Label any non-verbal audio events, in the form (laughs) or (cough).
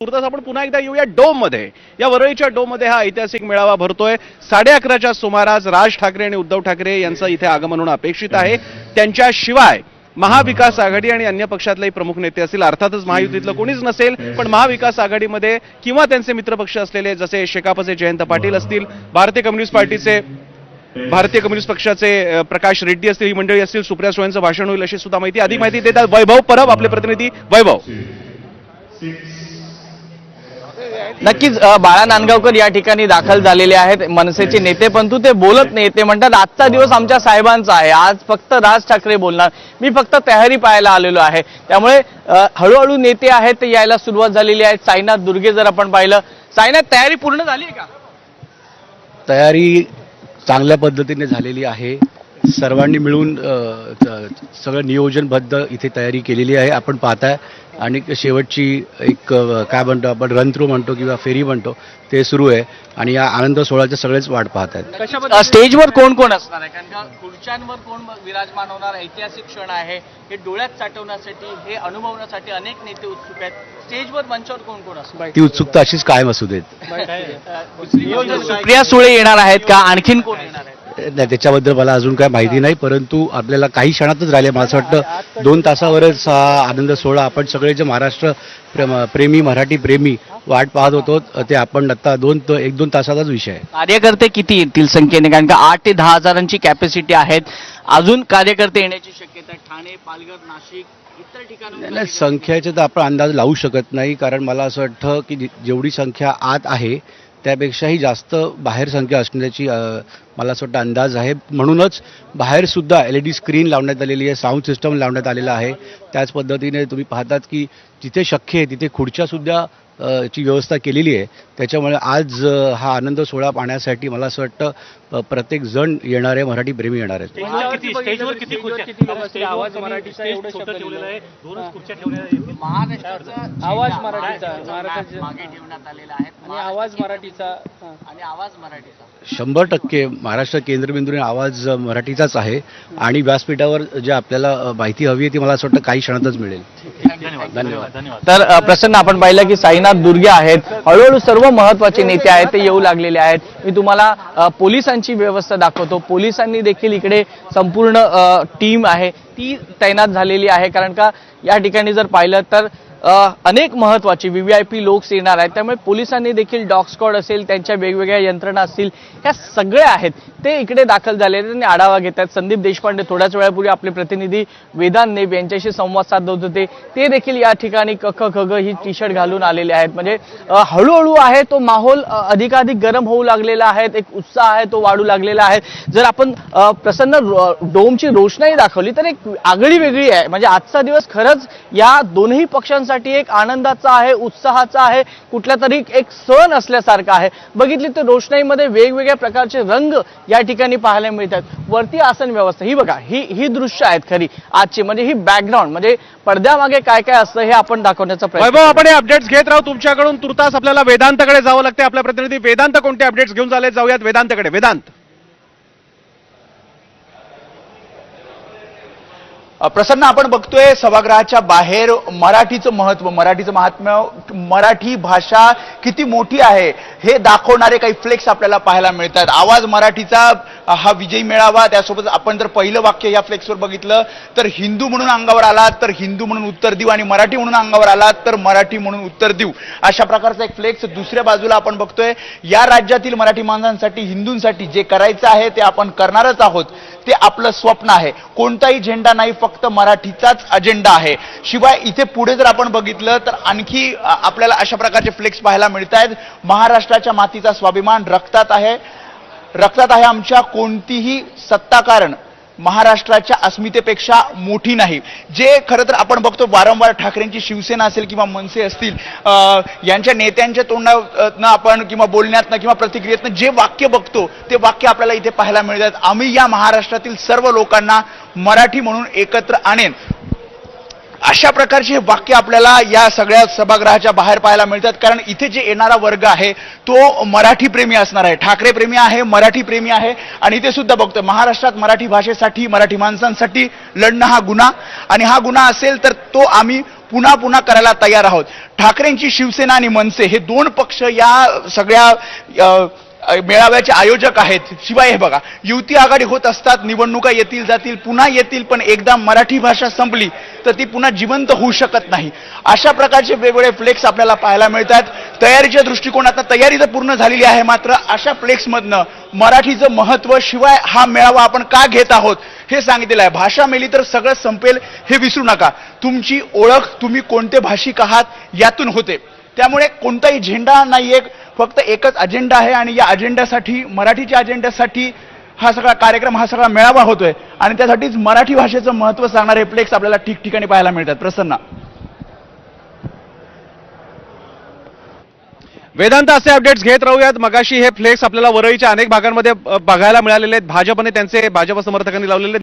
तुर्तास आपण पुन्हा एकदा येऊया डोममध्ये या वरळीच्या डोममध्ये हा ऐतिहासिक मेळावा भरतोय. साडे अकराच्या सुमारास राज ठाकरे आणि उद्धव ठाकरे यांचं इथे आगमन होणं अपेक्षित आहे. त्यांच्याशिवाय महाविकास आघाडी आणि अन्य पक्षातलेही प्रमुख नेते असतील अर्थातच महायुतीतलं कोणीच नसेल पण महाविकास आघाडीमध्ये किंवा त्यांचे मित्रपक्ष असलेले जसे शेकापचे जयंत पाटील असतील भारतीय कम्युनिस्ट पार्टीचे भारतीय कम्युनिस्ट पक्षाचे प्रकाश रेड्डी असतील ही मंडळी असतील सुप्रिया सुळेंचं भाषण होईल अशी सुद्धा माहिती. अधिक माहिती देतात वैभव परब आपले प्रतिनिधी वैभव. नक्कीच बाळा नांदगावकर या ठिकाणी दाखल झालेले आहेत. मनसेचे नेते परंतु ते बोलत नाही ते म्हणतात आजचा दिवस आमच्या साहेबांचा आहे. आज फक्त राज ठाकरे बोलणार. मी फक्त तयारी पाहायला आलेलो आहे. त्यामुळे हळूहळू नेते आहेत ते यायला सुरुवात झालेली आहे. साईनाथ दुर्गे जर आपण पाहिलं. साईनाथ तयारी पूर्ण झाली आहे का? तयारी चांगल्या पद्धतीने झालेली आहे. सर्वांनी मिळून सगळं नियोजनबद्ध इथे तयारी केलेली आहे. आपण पाहताय. आणि शेवटची एक काय म्हणतो आपण रन थ्रू म्हणतो किंवा फेरी म्हणतो ते सुरू आहे. आणि या आनंद सोहळ्याचे सगळेच वाट पाहत आहेत. स्टेजवर कोण कोण असणार आहे? कारण का खुर्च्यांवर कोण विराजमान होणार? ऐतिहासिक क्षण आहे. हे डोळ्यात साठवण्यासाठी हे अनुभवण्यासाठी अनेक नेते उत्सुक आहेत. स्टेजवर मंचावर कोण कोण असणार? ती उत्सुकता अशीच कायम असू देत. (laughs) सुप्रिया सुळे येणार आहेत का? आणखीन कोण येणार आहेत? नाही त्याच्याबद्दल मला अजून काय माहिती नाही परंतु आपल्याला काही क्षणातच राहिले मला असं वाटतं. दोन तासावरच हा आनंद सोहळा आपण सगळे जे महाराष्ट्र प्रेम- प्रेमी मराठी प्रेमी वाट पाहत होतो ते आपण आता दोन एक दोन तासाचाच विषय आहे. कार्यकर्ते किती येतील संख्येने? कारण का आठ ते दहा हजारांची कॅपॅसिटी आहेत. अजून कार्यकर्ते येण्याची शक्यता आहे. ठाणे पालघर नाशिक इतर ठिकाणी नाही, संख्येचे तर आपण अंदाज लावू शकत नाही कारण मला असं वाटतं की जेवढी संख्या आत आहे त्यापेक्षाही जास्त बाहेर संख्या असण्याची मला असं वाटतं अंदाज आहे. म्हणूनच बाहेरसुद्धा एल ई डी स्क्रीन लावण्यात आलेली आहे साऊंड सिस्टम लावण्यात आलेला आहे. त्याच पद्धतीने तुम्ही पाहतात की जिथे शक्य आहे तिथे खुर्च्यासुद्धा ची व्यवस्था केलेली आहे. त्याच्यामुळे आज हा आनंद सोहळा पाहण्यासाठी मला असं वाटतं प्रत्येक जण येणारे मराठी प्रेमी येणार आहेत. आवाज मराठीचा आहे. आवाज मराठीचा, आणि आवाज मराठीचा. शंभर टक्के महाराष्ट्र केंद्रबिंदूने आवाज मराठीचाच आहे आणि व्यासपीठावर जे आपल्याला माहिती हवी आहे ती मला असं वाटतं काही क्षणातच मिळेल. धन्यवाद धन्यवाद. धन्यवाद. तर प्रसन्न आपण पाहिलं की साईनाथ दुर्गे आहेत. हळूहळू सर्व महत्त्वाचे नेते आहेत ते येऊ लागलेले आहेत. मी तुम्हाला पोलिसांची व्यवस्था दाखवतो. पोलिसांनी देखील इकडे संपूर्ण टीम आहे. ती तैनात झालेली आहे. कारण का या ठिकाणी जर पाहिलं तर अनेक महत्त्वाची व्ही आय पी लोक येणार आहेत. त्यामुळे पोलिसांनी देखील डॉग स्क्वॉड असेल त्यांच्या वेगवेगळ्या यंत्रणा असतील ह्या सगळ्या आहेत ते इकडे दाखल झाले आहेत आणि आढावा घेत आहेत. संदीप देशपांडे थोड्याच वेळापूर्वी आपले प्रतिनिधी वेदांत नेब यांच्याशी संवाद साधत होते. ते देखील या ठिकाणी कख खग ही टी शर्ट घालून आलेले आहेत. म्हणजे हळूहळू आहे तो माहोल अधिकाधिक गरम होऊ लागलेला आहे एक उत्साह आहे तो वाढू लागलेला आहे. जर आपण प्रसन्न डोमची रोषणाई दाखवली तर एक आगळी वेगळी आहे. म्हणजे आजचा दिवस खरंच या दोन्ही पक्षांसाठी एक आनंदाचा आहे उत्साहाचा आहे कुठल्या तरी एक सण असल्यासारखा आहे. बघितली तर रोषणाईमध्ये वेगवेगळ्या प्रकारचे रंग या ठिकाणी पाहायला मिळतात. वरती आसन व्यवस्था ही बघा ही ही दृश्य आहेत खरी. आजची म्हणजे ही बॅकग्राऊंड म्हणजे पडद्यामागे काय काय असतं हे आपण दाखवण्याचा प्रयत्न वैभव आपण हे अपडेट्स घेत राहू. तुमच्याकडून तुर्तास आपल्याला वेदांतकडे जावं लागते आपल्या प्रतिनिधी वेदांत कोणते अपडेट्स घेऊन झाले जाऊयात वेदांतकडे. वेदांत. प्रसन्न आपण बघतोय सभागृहाच्या बाहेर मराठीचं महत्त्व मराठीचं महात्म्य मराठी भाषा किती मोठी आहे हे दाखवणारे काही फ्लेक्स आपल्याला पाहायला मिळतात. आवाज मराठीचा हा विजयी मेळावा त्यासोबत आपण जर पहिलं वाक्य या फ्लेक्सवर बघितलं तर हिंदू म्हणून अंगावर आलात तर हिंदू म्हणून उत्तर देऊ आणि मराठी म्हणून अंगावर आलात तर मराठी म्हणून उत्तर देऊ. अशा प्रकारचा एक फ्लेक्स दुसऱ्या बाजूला आपण बघतोय. या राज्यातील मराठी माणसांसाठी हिंदूंसाठी जे करायचं आहे ते आपण करणारच आहोत. ते आपलं स्वप्न आहे. कोणताही झेंडा नाही फक्त मराठीचाच अजेंडा आहे. शिवाय इथे पुढे जर आपण बघितलं तर आणखी आपल्याला अशा प्रकारचे फ्लेक्स पाहायला मिळत आहेत महाराष्ट्राच्या मातीचा स्वाभिमान रक्तात आहे. रक्तात आहे आमच्या कोणतीही सत्ताकारण. महाराष्ट्राच्या अस्मितेपेक्षा मोठी नाही. जे खरं तर आपण बघतो वारंवार ठाकरेंची शिवसेना असेल किंवा मनसे असतील यांच्या नेत्यांच्या तोंडातनं आपण किंवा बोलण्यातनं किंवा प्रतिक्रियेतनं जे वाक्य बघतो ते वाक्य आपल्याला इथे पाहायला मिळतात. आम्ही या महाराष्ट्रातील सर्व लोकांना मराठी म्हणून एकत्र आणेन. अशा प्रकारचे वाक्य आपल्याला या सगळ्या सभागृहाच्या बाहेर पाहायला मिळतात. कारण इथे जे येणारा वर्ग आहे तो मराठी प्रेमी असणार आहे. ठाकरे प्रेमी आहे मराठी प्रेमी आहे. आणि इथे सुद्धा बघतोय महाराष्ट्रात मराठी भाषेसाठी मराठी माणसांसाठी लढणं हा गुन्हा. आणि हा गुन्हा असेल तर तो आम्ही पुन्हा पुन्हा करायला तयार आहोत. ठाकरेंची शिवसेना आणि मनसे हे दोन पक्ष या सगळ्या मेळाव्याचे आयोजक आहेत. शिवाय हे बघा युती आघाडी होत असतात निवडणुका येतील जातील पुन्हा येतील पण एकदा मराठी भाषा संपली तर ती पुन्हा जिवंत होऊ शकत नाही. अशा प्रकारचे वेगवेगळे फ्लेक्स आपल्याला पाहायला मिळतात. तयारीच्या दृष्टिकोनात तयारी तर पूर्ण झालेली आहे मात्र अशा फ्लेक्समधनं मराठीचं महत्त्व शिवाय हा मेळावा आपण का घेत आहोत हे सांगितलेलं आहे. भाषा मेली तर सगळं संपेल हे विसरू नका. तुमची ओळख तुम्ही कोणते भाषिक आहात यातून होते. त्यामुळे कोणताही झेंडा नाही एक फक्त एकच अजेंडा आहे आणि या अजेंड्यासाठी मराठीच्या अजेंड्यासाठी हा सगळा कार्यक्रम हा सगळा मेळावा होतोय. आणि त्यासाठीच मराठी भाषेचं महत्त्व सांगणारे फ्लेक्स आपल्याला ठिकठिकाणी पाहायला मिळतात. प्रसन्न. वेदांत असे अपडेट्स घेत राहूयात. मगाशी हे फ्लेक्स आपल्याला वरळीच्या अनेक भागांमध्ये बघायला मिळालेले आहेत. भाजपने त्यांचे भाजप समर्थकांनी लावलेले